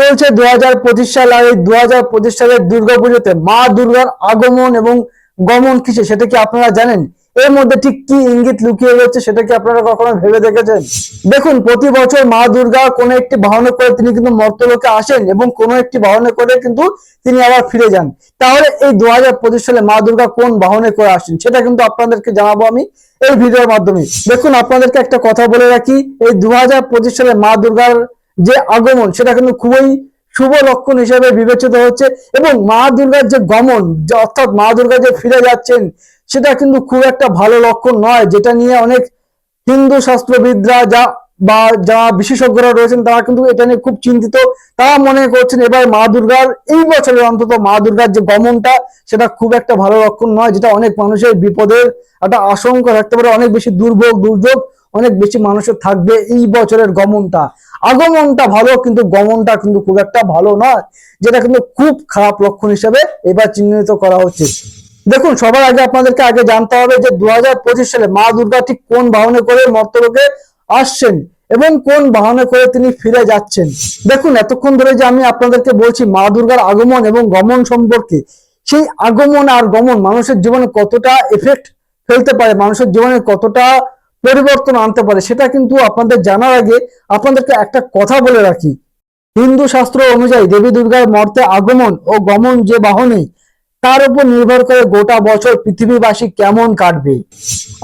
চলছে দু হাজার পঁচিশ সাল আর এই দু হাজার পঁচিশ সালের দুর্গাপুজোতে মা দুর্গার আগমন এবং গমন কিসে সেটা কি আপনারা জানেন? এর মধ্যে ঠিক কি ইঙ্গিত লুকিয়ে রয়েছে সেটা কি আপনারা কখনো ভেবে দেখেছেন? দেখুন, প্রতি বছর মা দুর্গা কোনো একটি বাহনে করে তিনি কিন্তু মর্তলোকে আসেন এবং কোনো একটি বাহনে করে কিন্তু তিনি আবার ফিরে যান। তাহলে এই দু হাজার পঁচিশ সালে মা দুর্গা কোন বাহনে করে আসেন সেটা কিন্তু আপনাদেরকে জানাব আমি এই ভিডিওর মাধ্যমে। দেখুন, আপনাদেরকে একটা কথা বলে রাখি, এই দু হাজার পঁচিশ সালে মা দুর্গার যে আগমন, সেটা কিন্তু খুবই শুভ লক্ষণ হিসেবে বিবেচিত হচ্ছে এবং মা দুর্গার যে গমন, যে অর্থাৎ মা দুর্গা যে ফিরে যাচ্ছেন, সেটা কিন্তু খুব একটা ভালো লক্ষণ নয়, যেটা নিয়ে অনেক হিন্দু শাস্ত্রবিদরা যা বা যারা বিশেষজ্ঞরা রয়েছেন, তারা কিন্তু এটা নিয়ে খুব চিন্তিত। তারা মনে করছেন এবার মা দুর্গার, এই বছরের অন্তত মা দুর্গার যে গমনটা, সেটা খুব একটা ভালো লক্ষণ নয়, যেটা অনেক মানুষের বিপদের একটা আশঙ্কা থাকতে পারে, অনেক বেশি দুর্ভোগ, দুর্যোগ অনেক বেশি মানুষের থাকবে এই বছরের গমনটা। আগমনটা ভালো, কিন্তু গমনটা কিন্তু খুব একটা ভালো নয়। যেটা কিন্তু খুব খারাপ লক্ষণ হিসেবে এবার চিহ্নিত করা হচ্ছে। দেখুন, সবার আগে আপনাদেরকে আগে জানতে হবে যে দু হাজার পঁচিশ সালে মা দুর্গা ঠিক কোন বাহনে করে মর্তলোকে আসছেন এবং কোন বাহনে করে তিনি ফিরে যাচ্ছেন। দেখুন, এতক্ষণ ধরে যে আমি আপনাদেরকে বলছি মা দুর্গার আগমন এবং গমন সম্পর্কে, সেই আগমন আর গমন মানুষের জীবনে কতটা এফেক্ট ফেলতে পারে, মানুষের জীবনে কতটা পরিবর্তন আনতে পারে, সেটা কিন্তু আপনাদের জানার আগে আপনাদেরকে একটা কথা বলে রাখি। হিন্দু শাস্ত্র অনুযায়ী দেবী দুর্গার মর্তে আগমন ও গমন যে বাহনে, তার উপর নির্ভর করে গোটা বছর পৃথিবীবাসী কেমন কাটবে।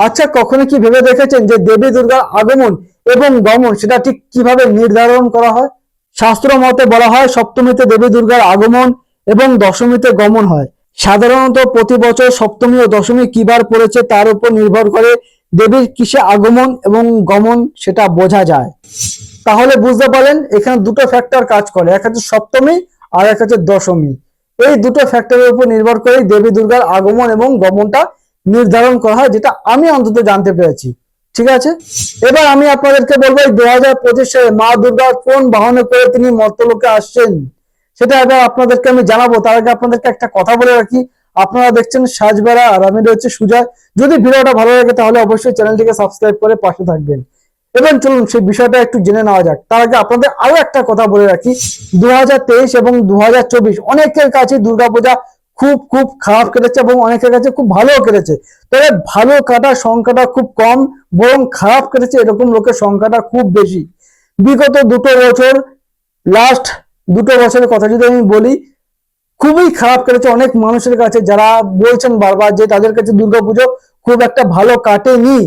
আচ্ছা কখনো কি ভেবে দেখেছেন যে দেবী দুর্গার আগমন এবং গমন, সেটা ঠিক কীভাবে নির্ধারণ করা হয়? শাস্ত্র মতে বলা হয়, সপ্তমীতে দেবী দুর্গার আগমন এবং দশমীতে গমন হয়। সাধারণত প্রতি বছর সপ্তমী ও দশমী কিবার পড়েছে, তার উপর নির্ভর করে দেবীর কিসে আগমন এবং গমন সেটা বোঝা যায়। তাহলে বুঝতে পারেন এখানে দুটো ফ্যাক্টর কাজ করে, এক হচ্ছে সপ্তমী আর এক হচ্ছে দশমী। এই দুটো ফ্যাক্টরের উপর নির্ভর করে দেবী দুর্গার আগমন এবং গমনটা নির্ধারণ করা হয়, যেটা আমি অন্তত জানতে পেরেছি। ঠিক আছে? এবার আমি আপনাদেরকে বলব দু হাজার পঁচিশ মা দুর্গা কোন বাহনে করে তিনি মর্তলোকে আসছেন? সেটা এবার আপনাদেরকে আমি জানাব। তার আগে আপনাদেরকে একটা কথা বলে রাখি। আপনারা দেখছেন সাজবেড়া, আর আমি রয়েছে সুজয়। যদি ভিডিওটা ভালো লাগে, তাহলে অবশ্যই চ্যানেলটিকে সাবস্ক্রাইব করে পাশে থাকবেন। এবং চলুন, সেই বিষয়টা একটু জেনে নেওয়া যাক। তার আগে আপনাদের আরও একটা কথা বলে রাখি। দু হাজার তেইশ এবং দু হাজার চব্বিশ, অনেকের কাছে দুর্গাপূজা খুব খুব খারাপ কেটেছে এবং অনেকের কাছে খুব ভালো কেটেছে। তবে ভালো কাটার সংখ্যাটা খুব কম, বরং খারাপ কেটেছে এরকম লোকের সংখ্যাটা খুব বেশি। বিগত দুটো বছর লাস্ট দুটো বছরের কথা যদি আমি বলি খুবই খারাপ কেটেছে অনেক মানুষের কাছে যারা বলছেন বারবার যে তাদের কাছে দুর্গাপুজো খুব একটা ভালো কাটেনি।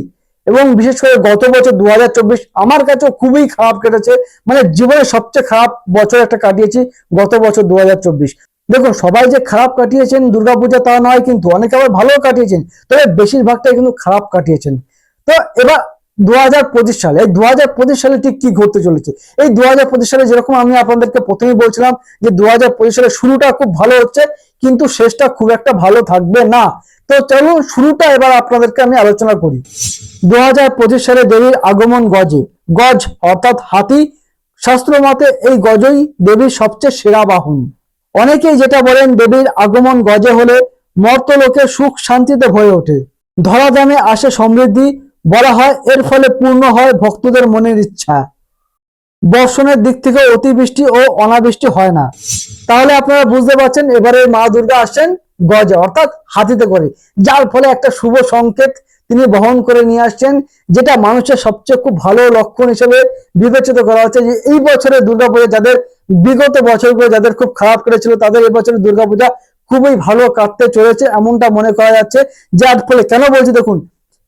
এবং বিশেষ করে গত বছর দু হাজার চব্বিশ আমার কাছেও খুবই খারাপ কেটেছে। মানে জীবনের সবচেয়ে খারাপ বছর একটা কাটিয়েছি গত বছর দু হাজার চব্বিশ। দেখুন, সবাই যে খারাপ কাটিয়েছেন দুর্গাপূজা তা নয় কিন্তু অনেকে আবার ভালো কাটিয়েছেন। তবে বেশিরভাগটাই কিন্তু খারাপ কাটিয়েছেন। তো এবার দু হাজার পঁচিশ সালে, এই দু হাজার পঁচিশ সালে ঠিক কি ঘটতে চলেছে? এই দু হাজার পঁচিশ সালে যেরকম আমি আপনাদেরকে প্রথমেই বলছিলাম যে দু হাজার পঁচিশ সালে শুরুটা খুব ভালো হচ্ছে, কিন্তু শেষটা খুব একটা ভালো থাকবে না। তো চলুন শুরুটা এবার আপনাদেরকে আমি আলোচনা করি। দু সালে দেবীর আগমন গজে, গজ অর্থাৎ হাতি শাস্ত্র মতে এই গজই দেবীর সবচেয়ে সেরা বাহন। অনেকেই যেটা বলেন দেবীর আগমন গজে হলে মর্তলোকে সুখ শান্তিতে ভরে ওঠে। ধরাধামে আসে সমৃদ্ধি বলা হয়, এর ফলে পূর্ণ হয় ভক্তদের মনের ইচ্ছা। বর্ষণের দিক থেকে অতিবৃষ্টি ও অনাবৃষ্টি হয় না। তাহলে আপনারা বুঝতে পারছেন, এবারে মা দুর্গা আসছেন গজে, অর্থাৎ হাতিতে করে। যার ফলে একটা শুভ সংকেত তিনি বহন করে নিয়ে আসছেন, যেটা মানুষের সবচেয়ে খুব ভালো লক্ষণ হিসেবে বিবেচিত করা হচ্ছে যে এই বছরের দুর্গাপূজা যাদের, বিগত বছরগুলো যাদের খুব খারাপ করেছিল তাদের এই বছরের দুর্গাপূজা খুবই ভালো কাটতে চলেছে, এমনটা মনে করা যাচ্ছে। যার ফলে কেন বলছি দেখুন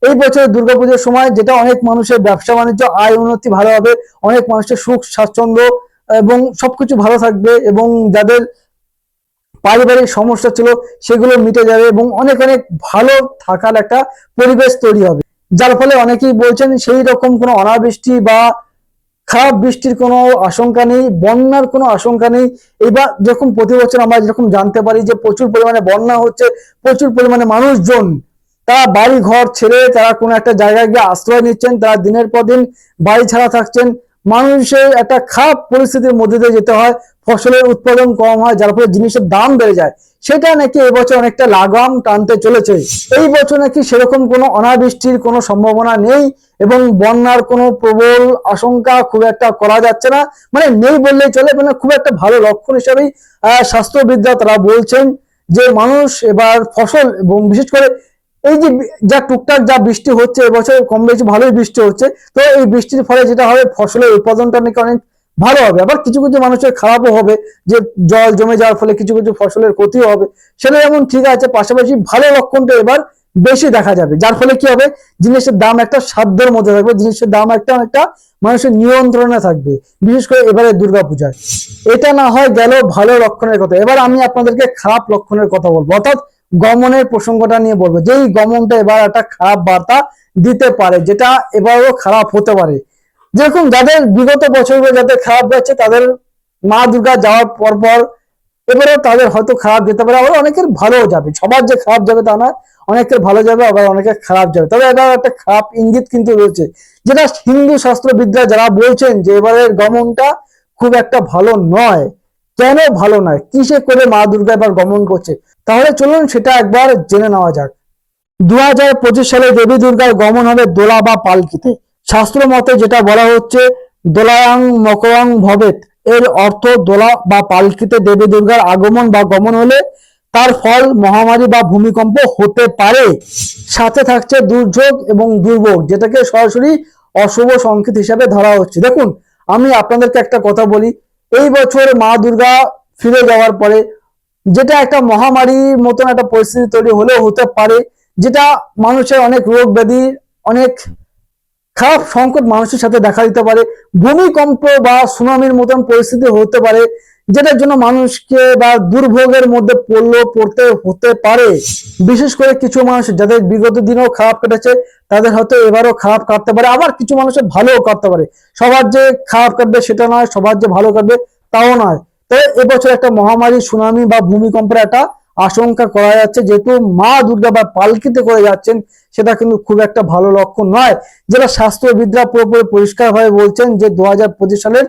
এই বছর দুর্গাপুজোর সময় যেটা অনেক মানুষের ব্যবসা বাণিজ্য, আয় উন্নতি ভালো হবে, অনেক মানুষের সুখ, স্বাচ্ছন্দ্য এবং সবকিছু ভালো থাকবে এবং যাদের পারিবারিক সমস্যা ছিল সেগুলো মিটে যাবে এবং অনেক অনেক ভালো থাকার একটা পরিবেশ তৈরি হবে। যার ফলে অনেকেই বলছেন সেই রকম কোনো অনাবৃষ্টি বা খারাপ বৃষ্টির কোনো আশঙ্কা নেই, বন্যার কোনো আশঙ্কা নেই। এবার যেরকম প্রতি বছর আমরা যেরকম জানতে পারি যে প্রচুর পরিমাণে বন্যা হচ্ছে, প্রচুর পরিমাণে মানুষজন তারা বাড়ি ঘর ছেড়ে তারা কোনো একটা জায়গায় গিয়ে আশ্রয় নিচ্ছেন তারা দিনের পর দিন বাড়ি ছাড়া থাকছেন। মানুষের একটা খারাপ পরিস্থিতির মধ্যে দিয়ে যেতে হয় ফসলের উৎপাদন কম হয় যার ফলে জিনিসের দাম বেড়ে যায়। সেটা নাকি এবছর অনেকটা লাগাম টানতে চলেছে। এই বছর নাকি সেরকম কোনো অনাবৃষ্টির কোনো সম্ভাবনা নেই এবং বন্যার কোনো প্রবল আশঙ্কা খুব একটা করা যাচ্ছে না। মানে নেই বললেই চলে মানে খুব একটা ভালো লক্ষণ হিসাবেই আহ, স্বাস্থ্যবিদরা তারা বলছেন যে মানুষ এবার ফসল এবং বিশেষ করে এই যে যা টুকটাক যা বৃষ্টি হচ্ছে, এবছর কম বেশি ভালোই বৃষ্টি হচ্ছে, তো এই বৃষ্টির ফলে যেটা হবে, ফসলের উৎপাদনটা নাকি অনেক ভালো হবে। আবার কিছু কিছু মানুষের খারাপও হবে, যে জল জমে যাওয়ার ফলে কিছু কিছু ফসলের ক্ষতিও হবে। সেটা যেমন ঠিক আছে, পাশাপাশি ভালো লক্ষণটা এবার বেশি দেখা যাবে। যার ফলে কি হবে? জিনিসের দাম একটা সাধ্যের মধ্যে থাকবে, জিনিসের দাম একটা অনেকটা মানুষের নিয়ন্ত্রণে থাকবে। বিশেষ করে এবারে দুর্গাপূজায় এটা না হয় গেল ভালো লক্ষণের কথা। এবার আমি আপনাদেরকে খারাপ লক্ষণের কথা বলব। অর্থাৎ গমনের প্রসঙ্গটা নিয়ে বলব। যেই গমনটা এবার একটা খারাপ বার্তা দিতে পারে, যেটা এবারও খারাপ হতে পারে। যেরকম যাদের বিগত বছরগুলো যাদের খারাপ যাচ্ছে, তাদের মা দুর্গা যাওয়ার পর পর এবারেও তাদের হয়তো খারাপ যেতে পারে, আবার অনেকের ভালোও যাবে। সবার যে খারাপ যাবে তা না অনেকের ভালো যাবে, আবার অনেকের খারাপ যাবে। তবে এটা একটা খারাপ ইঙ্গিত কিন্তু রয়েছে, যেটা হিন্দু শাস্ত্রবিদরা যারা বলছেন যে এবারের গমনটা খুব একটা ভালো নয়। কেন ভালো নয়? কিসে করে মা দুর্গা এবার গমন করছে? তাহলে চলুন সেটা একবার জেনে নেওয়া যাক। দু হাজার পঁচিশ সালে দেবী দুর্গার গমন হবে দোলা বা পালকিতে। শাস্ত্র মতে যেটা বলা হচ্ছে, দোলায়াং মকরাং ভবেত। এর অর্থ দোলা বা পালকিতে দেবী দুর্গার আগমন বা গমন হলে তার ফল, মহামারী বা ভূমিকম্প হতে পারে। সাথে থাকছে দুর্যোগ এবং দুর্ভোগ, যেটাকে সরাসরি অশুভ সংকেত হিসাবে ধরা হচ্ছে। দেখুন, আমি আপনাদেরকে একটা কথা বলি। এই বছর মা দুর্গা ফিরে যাওয়ার পরে যেটা একটা মহামারীর মতন একটা পরিস্থিতি তৈরি হলেও হতে পারে, যেটা মানুষের অনেক রোগ ব্যাধি, অনেক খারাপ সংকট মানুষের সাথে দেখা দিতে পারে, ভূমিকম্প বা সুনামির মতন পরিস্থিতি হতে পারে, যেটার জন্য মানুষকে বা দুর্ভোগের মধ্যে পড়ল পড়তে হতে পারে। বিশেষ করে কিছু মানুষ যাদের বিগত দিনেও খারাপ কেটেছে, তাদের হয়তো এবারও খারাপ কাটতে পারে, আবার কিছু মানুষের ভালোও কাটতে পারে। সবার যে খারাপ কাটবে সেটা নয়, সবার যে ভালো কাটবে তাও নয়। তবে এবছর একটা মহামারী, সুনামি বা ভূমিকম্পের একটা আশঙ্কা করা যাচ্ছে। যেহেতু মা দুর্গা বা পালকিতে করে যাচ্ছেন, সেটা কিন্তু খুব একটা ভালো লক্ষণ নয়। যেটা শাস্ত্রবিদরা পুরোপুরি পরিষ্কারভাবে বলছেন যে দু হাজার পঁচিশ সালের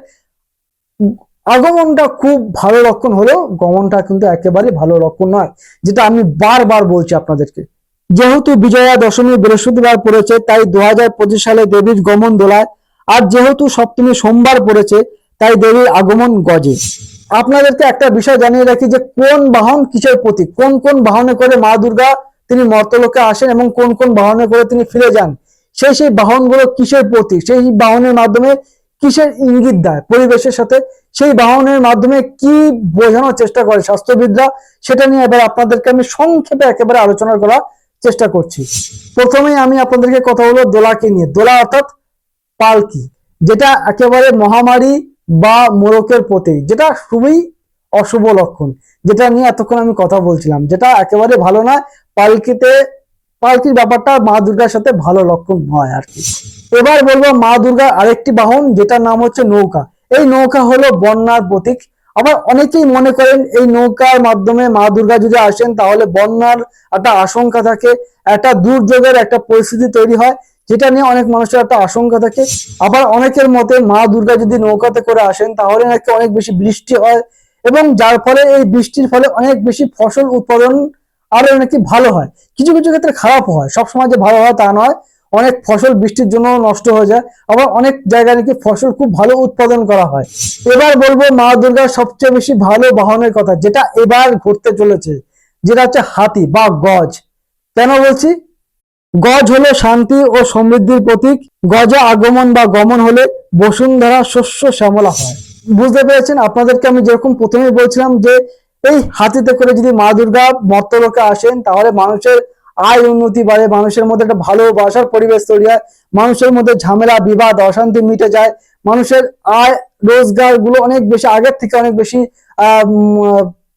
আগমনটা খুব ভালো লক্ষণ হলেও গমনটা কিন্তু একেবারে ভালো লক্ষণ নয়, যেটা আমি বারবার বলছি আপনাদেরকে। যেহেতু বিজয়া দশমী বৃহস্পতিবার পড়েছে, তাই দু হাজার পঁচিশ সালে দেবীর গমন দোলায়, আর যেহেতু সপ্তমী সোমবার পড়েছে, তাই দেবীর আগমন গজে। আপনাদেরকে একটা বিষয় জানিয়ে রাখি যে কোন বাহন কিসের প্রতীক? কোন কোন বাহনে করে মা দুর্গা তিনি মর্তলোকে আসেন এবং কোন কোন বাহনে করে তিনি ফিরে যান? সেই সেই বাহনগুলো কিসের প্রতীক? সেই বাহনের মাধ্যমে কিসের ইঙ্গিত দেয় পরিবেশের সাথে? সেই বাহনের মাধ্যমে কি বোঝানোর চেষ্টা করে স্বাস্থ্যবিদরা সেটা নিয়ে এবার আপনাদেরকে আমি সংক্ষেপে একেবারে আলোচনা করার চেষ্টা করছি। প্রথমেই আমি আপনাদেরকে কথা বলব দোলাকে নিয়ে। দোলা অর্থাৎ পালকি, যেটা একেবারে মহামারী বা মোরকের প্রতীক যেটা খুবই অশুভ লক্ষণ, যেটা নিয়ে এতক্ষণ আমি কথা বলছিলাম, যেটা একেবারে ভালো নয়, পালকিতে, পালকির ব্যাপারটা মা দুর্গার সাথে ভালো লক্ষণ নয় আর কি। এবার বলব মা দুর্গার আরেকটি বাহন, যেটার নাম হচ্ছে নৌকা। এই নৌকা হলো বন্যার প্রতীক। আবার অনেকেই মনে করেন এই নৌকার মাধ্যমে মা দুর্গা যদি আসেন, তাহলে বন্যার একটা আশঙ্কা থাকে, একটা দুর্যোগের একটা পরিস্থিতি তৈরি হয়। যেটা নিয়ে অনেক মানুষের একটা আশঙ্কা থাকে। আবার অনেকের মতে মা দুর্গা যদি নৌকাতে করে আসেন, তাহলে নাকি অনেক বেশি বৃষ্টি হয় এবং যার ফলে এই বৃষ্টির ফলে অনেক বেশি ফসল উৎপাদন আরও নাকি ভালো হয়। কিছু কিছু ক্ষেত্রে খারাপ হয়। সবসময় যে ভালো হয় তা নয়। অনেক ফসল বৃষ্টির জন্য নষ্ট হয়ে যায়। আবার অনেক জায়গায় নাকি ফসল খুব ভালো উৎপাদন করা হয়। এবার বলব মা দুর্গার সবচেয়ে বেশি ভালো বাহনের কথা, যেটা এবার ঘটতে চলেছে। যেটা হচ্ছে হাতি বা গজ। কেন বলছি? গজ হলো শান্তি ও সমৃদ্ধির প্রতীক, গজে আগমন বা গমন হলে বসুন্ধরা শস্য শ্যামলা হয়। বুঝতে পেরেছেন? আপনাদেরকে আমি যেরকম প্রথমেই বলছিলাম যে এই হাতিতে করে যদি মা দুর্গা মর্তলোকে আসেন, তাহলে মানুষের আয় উন্নতি বাড়ে, মানুষের মধ্যে একটা ভালোবাসার পরিবেশ তৈরি হয়, মানুষের মধ্যে ঝামেলা, বিবাদ, অশান্তি মিটে যায়, মানুষের আয় রোজগারগুলো অনেক বেশি, আগের থেকে অনেক বেশি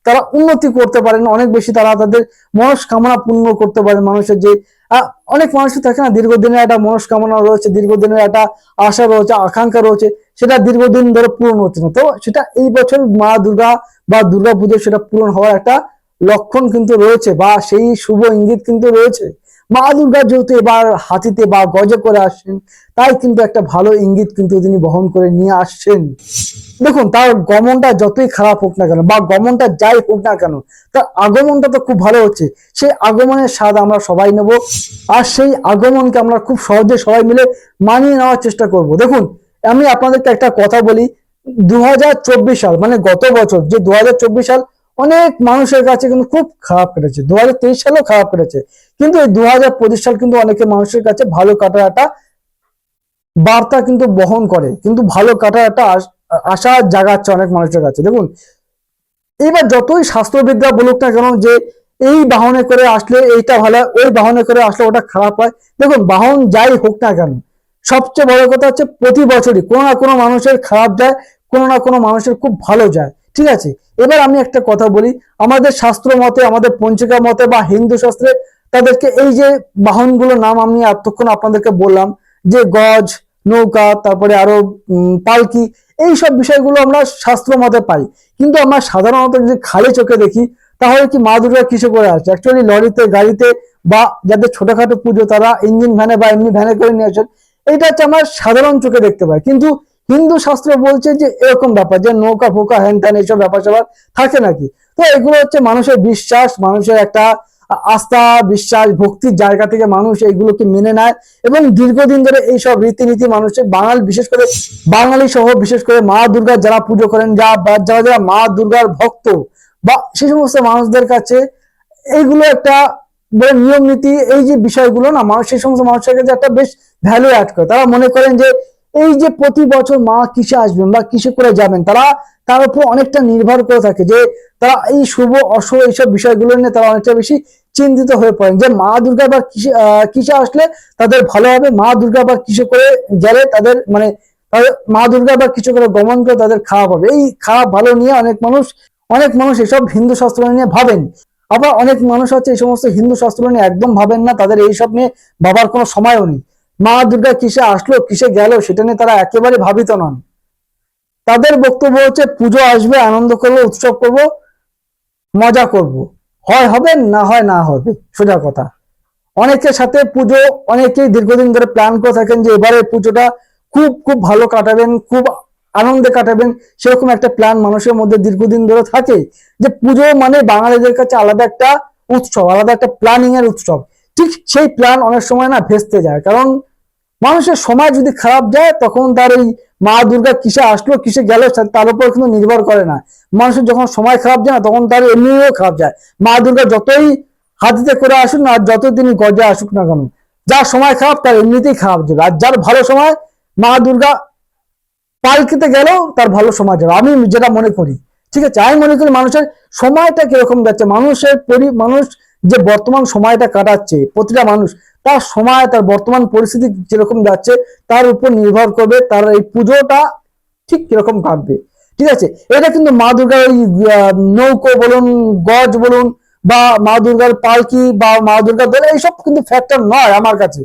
তারা উন্নতি করতে পারেন, অনেক বেশি তারা তাদের মনস্কামনা পূর্ণ করতে পারেন মানুষের যে অনেক মানুষের থাকে না, দীর্ঘদিনের একটা মনস্কামনা রয়েছে, দীর্ঘদিনের একটা আশা রয়েছে, আকাঙ্ক্ষা রয়েছে, সেটা দীর্ঘদিন ধরে পূরণ হচ্ছে না। তো সেটা এই বছর মা দুর্গা বা দুর্গা পুজো সেটা পূরণ হওয়ার একটা লক্ষণ কিন্তু রয়েছে বা সেই শুভ ইঙ্গিত কিন্তু রয়েছে। মা দুর্গা যেহেতু এবার হাতিতে বা গজে করে আসছেন, তাই কিন্তু একটা ভালো ইঙ্গিত কিন্তু তিনি বহন করে নিয়ে আসছেন। দেখুন, তার গমনটা যতই খারাপ হোক না কেন, বা গমনটা যাই হোক না কেন, তার আগমনটা তো খুব ভালো হচ্ছে। সেই আগমনের স্বাদ আমরা সবাই নেব, আর সেই আগমনকে আমরা খুব সহজে সবাই মিলে মানিয়ে নেওয়ার চেষ্টা করব। দেখুন, আমি আপনাদেরকে একটা কথা বলি দু হাজার চব্বিশ সাল মানে গত বছর, যে দু হাজার চব্বিশ সাল অনেক মানুষের কাছে কিন্তু খুব খারাপ কেটেছে দু হাজার তেইশ সালেও খারাপ কেটেছে, কিন্তু এই দু হাজার পঁচিশ সাল কিন্তু অনেকে মানুষের কাছে ভালো কাটার একটা বার্তা কিন্তু বহন করে, কিন্তু ভালো কাটার একটা আশ- জাগাচ্ছে অনেক মানুষের কাছে দেখুন এবার যতই স্বাস্থ্যবিদ্যা বলুক না কেন যে এই বাহনে করে আসলে এইটা ভালো, ওই বাহনে করে আসলে ওটা খারাপ হয়, দেখুন, বাহন যাই হোক না কেন, সবচেয়ে বড় কথা হচ্ছে প্রতি বছরই কোনো না কোনো মানুষের খারাপ যায়, কোনো না কোনো মানুষের খুব ভালো যায়, ঠিক আছে? এবার আমি একটা কথা বলি, আমাদের শাস্ত্র মতে, আমাদের পঞ্চিকা মতে বা হিন্দু শাস্ত্রে তাদেরকে এই যে বাহনগুলোর নাম আমি এতক্ষণ আপনাদেরকে বললাম, যে গজ, নৌকা, তারপরে আরও পালকি এই সব বিষয়গুলো আমরা শাস্ত্র মতে পাই। কিন্তু আমরা সাধারণত যদি খালি চোখে দেখি, তাহলে কি মা দুর্গা কিসে করে আসছে অ্যাকচুয়ালি লরিতে, গাড়িতে বা যাদের ছোটখাটো পুজো, তারা ইঞ্জিন ভ্যানে বা এমনি ভ্যানে করে নিয়ে আসেন এটা হচ্ছে আমরা সাধারণ চোখে দেখতে পাই। কিন্তু হিন্দু শাস্ত্র বলছে যে এরকম ব্যাপার, যে নৌকা, ফোকা, হ্যান ত্যান, এইসব ব্যাপার স্যাপার থাকে নাকি? তো এগুলো হচ্ছে মানুষের বিশ্বাস, মানুষের একটা আস্থা, বিশ্বাস, ভক্তির জায়গা থেকে মানুষ এইগুলোকে মেনে নেয় এবং দীর্ঘদিন ধরে এইসব রীতিনীতি মানুষের বাঙাল, বিশেষ করে বাঙালি সহ বিশেষ করে মা দুর্গার যারা পুজো করেন যা যারা যারা মা দুর্গার ভক্ত বা সেই সমস্ত মানুষদের কাছে এইগুলো একটা নিয়ম নীতি, এই যে বিষয়গুলো না, মানুষ সেই সমস্ত মানুষের কাছে একটা বেশ ভ্যালু অ্যাড করে। তারা মনে করেন যে এই যে প্রতি বছর মা কিসে আসবেন বা কিসে করে যাবেন, তারা তার উপর অনেকটা নির্ভর করে থাকে যে তারা এই শুভ, অশুভ এইসব বিষয়গুলো নিয়ে তারা অনেকটা বেশি চিন্তিত হয়ে পড়েন। যে মা দুর্গা বা কিসে কিসে আসলে তাদের ভালো হবে? মা দুর্গা বা কিসে করে গেলে তাদের মানে মা দুর্গা বা কিছু করে গমন করে তাদের খারাপ হবে এই খারাপ ভালো নিয়ে অনেক মানুষ অনেক মানুষ এসব হিন্দু শাস্ত্র নিয়ে ভাবেন। আবার অনেক মানুষ আছে এই সমস্ত হিন্দু শাস্ত্র নিয়ে একদম ভাবেন না, তাদের এইসব নিয়ে ভাবার কোনো সময়ও নেই। মা দুর্গা কিসে আসলো, কিসে গেল সেটা নিয়ে তারা একেবারে ভাবিত নন। তাদের বক্তব্য হচ্ছে, পুজো আসবে, আনন্দ করব, উৎসব করব, মজা করব। হয় হবে, না হয় না হবে, সোজা কথা। অনেকের সাথে পুজো, অনেকেই দীর্ঘদিন ধরে প্ল্যান করে থাকেন যে এবারে পুজোটা খুব খুব ভালো কাটাবেন, খুব আনন্দে কাটাবেন। সেরকম একটা প্ল্যান মানুষের মধ্যে দীর্ঘদিন ধরে থাকে যে পুজো মানে বাঙালিদের কাছে আলাদা একটা উৎসব, আলাদা একটা প্ল্যানিং এর উৎসব। ঠিক সেই প্ল্যান অনেক সময় না ভেস্তে যায়। কারণ মানুষের সময় যদি খারাপ যায়, তখন তার এই মা দুর্গা কিসে আসলো, কিসে গেল তার উপর কিন্তু নির্ভর করে না। মানুষের যখন সময় খারাপ যায় না, তখন তার এমনিও খারাপ যায়। মা দুর্গা যতই হাতিতে করে আসুক না আর যতই তিনি গজে আসুক না কেন, যার সময় খারাপ, তার এমনিতেই খারাপ যাবে। আর যার ভালো সময় মা দুর্গা পালকিতে গেলেও তার ভালো সময় যাবে। আমি যেটা মনে করি ঠিক আছে আমি মনে করি মানুষের সময়টা কীরকম যাচ্ছে, মানুষের পরি, মানুষ যে বর্তমান সময়টা কাটাচ্ছে, প্রতিটা মানুষ, তার সময়, তার বর্তমান পরিস্থিতি যেরকম যাচ্ছে, তার উপর নির্ভর করবে, তার এই পুজোটা ঠিক কীরকম কাটবে ঠিক আছে, এটা কিন্তু মা দুর্গার ওই নৌকো বলুন, গজ বলুন, বা মা দুর্গার পালকি, বা মা দুর্গার দোল, এইসব কিন্তু ফ্যাক্টর নয় আমার কাছে।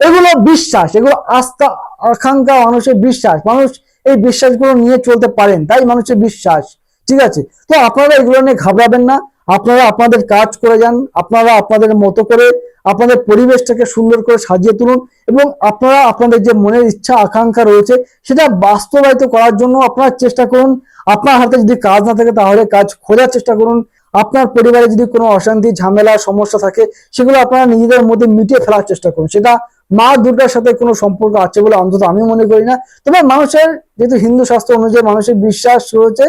এগুলো বিশ্বাস, এগুলো আস্থা, আকাঙ্ক্ষা, মানুষের বিশ্বাস। মানুষ এই বিশ্বাসগুলো নিয়ে চলতে পারেন, তাই মানুষের বিশ্বাস। ঠিক আছে? তো আপনারা এগুলো নিয়ে ঘাবড়াবেন না। আপনারা আপনাদের কাজ করে যান, আপনারা আপনাদের মতো করে আপনাদের পরিবেশটাকে সুন্দর করে সাজিয়ে তুলুন এবং আপনারা আপনাদের যে মনের ইচ্ছা, আকাঙ্ক্ষা রয়েছে, সেটা বাস্তবায়িত করার জন্য আপনারা চেষ্টা করুন। আপনার হাতে যদি কাজ না থাকে তাহলে কাজ খোঁজার চেষ্টা করুন। আপনার পরিবারে যদি কোনো অশান্তি, ঝামেলা, সমস্যা থাকে, সেগুলো আপনারা নিজেদের মধ্যে মিটিয়ে ফেলার চেষ্টা করুন। সেটা মা দুর্গার সাথে কোনো সম্পর্ক আছে বলে অন্তত আমি মনে করি না। তবে মানুষের যেহেতু হিন্দু শাস্ত্র অনুযায়ী মানুষের বিশ্বাস রয়েছে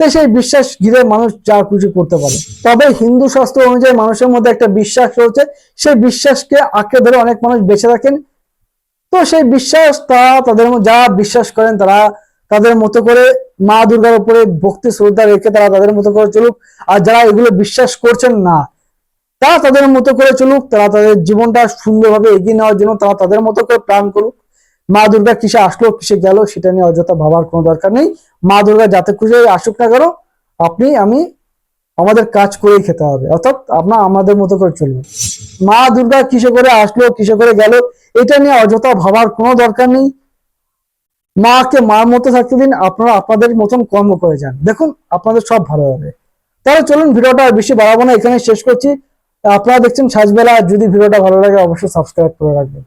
তাই সেই বিশ্বাস ঘিরে মানুষ যা কিছু করতে পারে। তবে হিন্দু শাস্ত্র অনুযায়ী মানুষের মধ্যে একটা বিশ্বাস রয়েছে, সেই বিশ্বাসকে আঁকড়ে ধরে অনেক মানুষ বেঁচে থাকেন। তো সেই বিশ্বাস তারা তাদের যা বিশ্বাস করেন তারা তাদের মতো করে মা দুর্গার উপরে ভক্তি শ্রদ্ধা রেখে তারা তাদের মতো করে চলুক। আর যারা এগুলো বিশ্বাস করছেন না, তারা তাদের মতো করে চলুক, তারা তাদের জীবনটা সুন্দরভাবে এগিয়ে নেওয়ার জন্য তারা তাদের মতো করে প্রাণ করুক। মা দুর্গা কিসে আসলো, কিসে গেল সেটা নিয়ে অযথা ভাবার কোনো দরকার নেই। মা দুর্গা যাতে খুশি আসুক না কেন, আপনি, আমি, আমাদের কাজ করেই খেতে হবে। অর্থাৎ আপনার আমাদের মতো করে চলবে। মা দুর্গা কিসে করে আসলো, কিসে করে গেল, এটা নিয়ে অযথা ভাবার কোনো দরকার নেই। মাকে মার মতো থাকতে দিন, আপনারা আপনাদের মতন কর্ম করে যান। দেখুন, আপনাদের সব ভালো হবে। তাহলে চলুন, ভিডিওটা বেশি বাড়াবো না এখানে শেষ করছি। আপনারা দেখছেন সাজবেলা, যদি ভিডিওটা ভালো লাগে, অবশ্যই সাবস্ক্রাইব করে রাখবেন।